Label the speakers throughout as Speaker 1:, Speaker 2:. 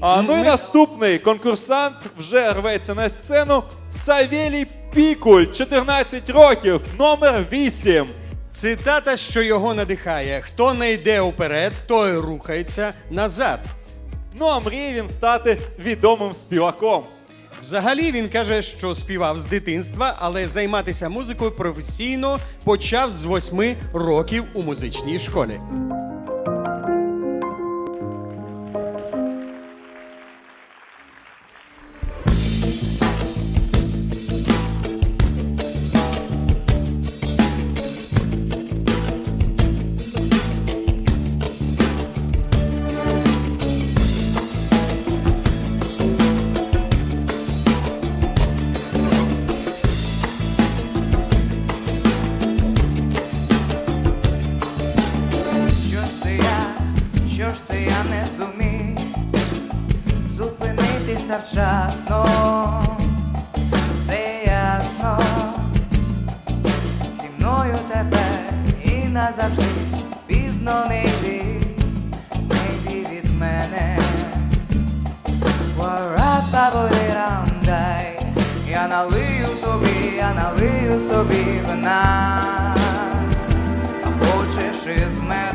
Speaker 1: А, ну і наступний конкурсант вже рветься на сцену. Савєлій Пікуль, 14 років, номер 8.
Speaker 2: Цитата, що його надихає: хто не йде уперед, той рухається назад.
Speaker 1: Ну а мріє він стати відомим співаком.
Speaker 2: Взагалі він каже, що співав з дитинства, але займатися музикою професійно почав з восьми років у музичній школі.
Speaker 3: Зупинитися вчасно, все ясно, зі мною тепер і назавжди пізно не йди, не йди від мене. Дай, я налию тобі, я налию собі вина, а хочеш із медом.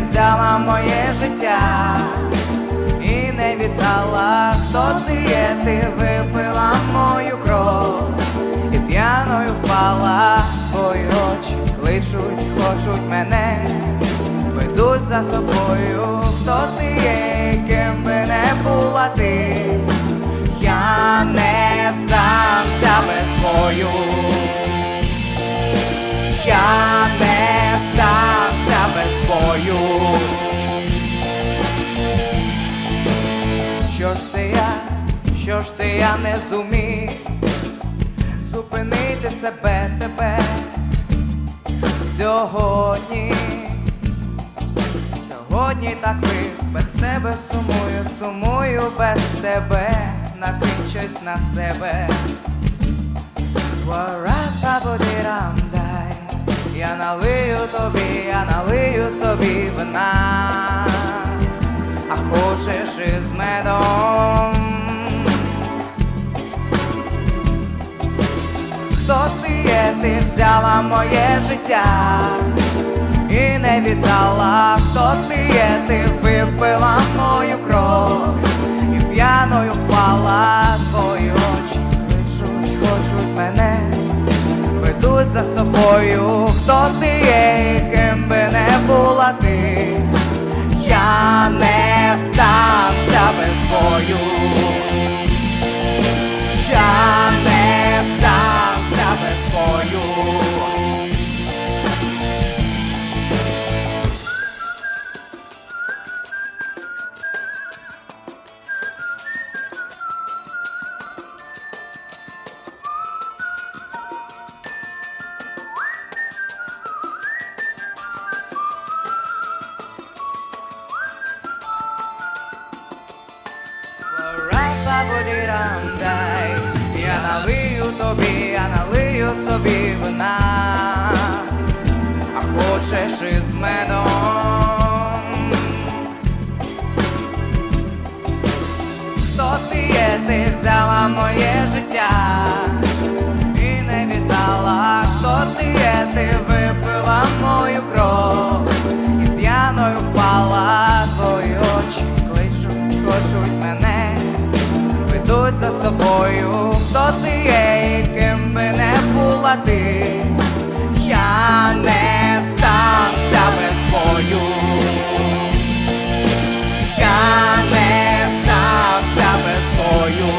Speaker 3: Взяла моє життя і не віддала, хто ти є, ти випила мою кров і п'яною впала, твої очі кличуть, хочуть мене, ведуть за собою, хто ти є, ким би не була ти, я не здамся без бою. Що ж це я, що ж це я не зумів? Зупинити себе тебе сьогодні. Сьогодні так ви без тебе сумую, сумую без тебе, накинь щось на себе. Я налию тобі, я налию собі вина, хочеш із медом. Хто ти є, ти взяла моє життя і не віддала, хто ти є, ти випила мою кров і п'яною впала. Твої очі кличуть, хочуть мене, ведуть за собою, хто ти є, і ким би не була ти, я не стався без бою. Дай, я налию тобі, я налию собі вина, а хочеш із медом. Хто ти є, ти взяла моє життя і не віддала, хто ти є, ти собою, хто ти є, і ким би не була ти, я не стався без бою. Я не здався без бою.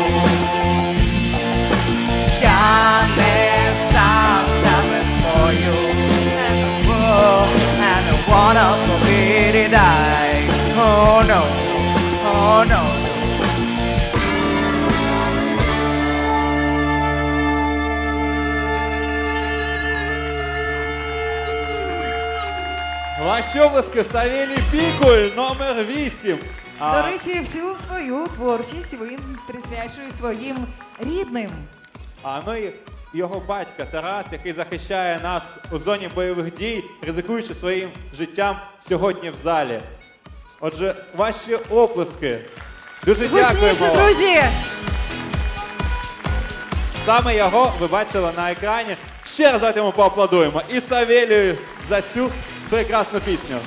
Speaker 3: Я не здався без бою. Oh, and I wanna forbid it. Oh no, oh no.
Speaker 1: Ваші обласки Савєлій Пікуль, номер 8.
Speaker 4: До речі, всю свою творчість він присвячує своїм рідним.
Speaker 1: А ну і його батька Тарас, який захищає нас у зоні бойових дій, ризикуючи своїм життям сьогодні в залі. Отже, ваші оплески. Дуже
Speaker 4: Гучніше,
Speaker 1: вам.
Speaker 4: друзі!
Speaker 1: Саме його ви бачили на екрані. Ще раз давайте йому поаплодуємо. І Савелію за цю прекрасну пісню.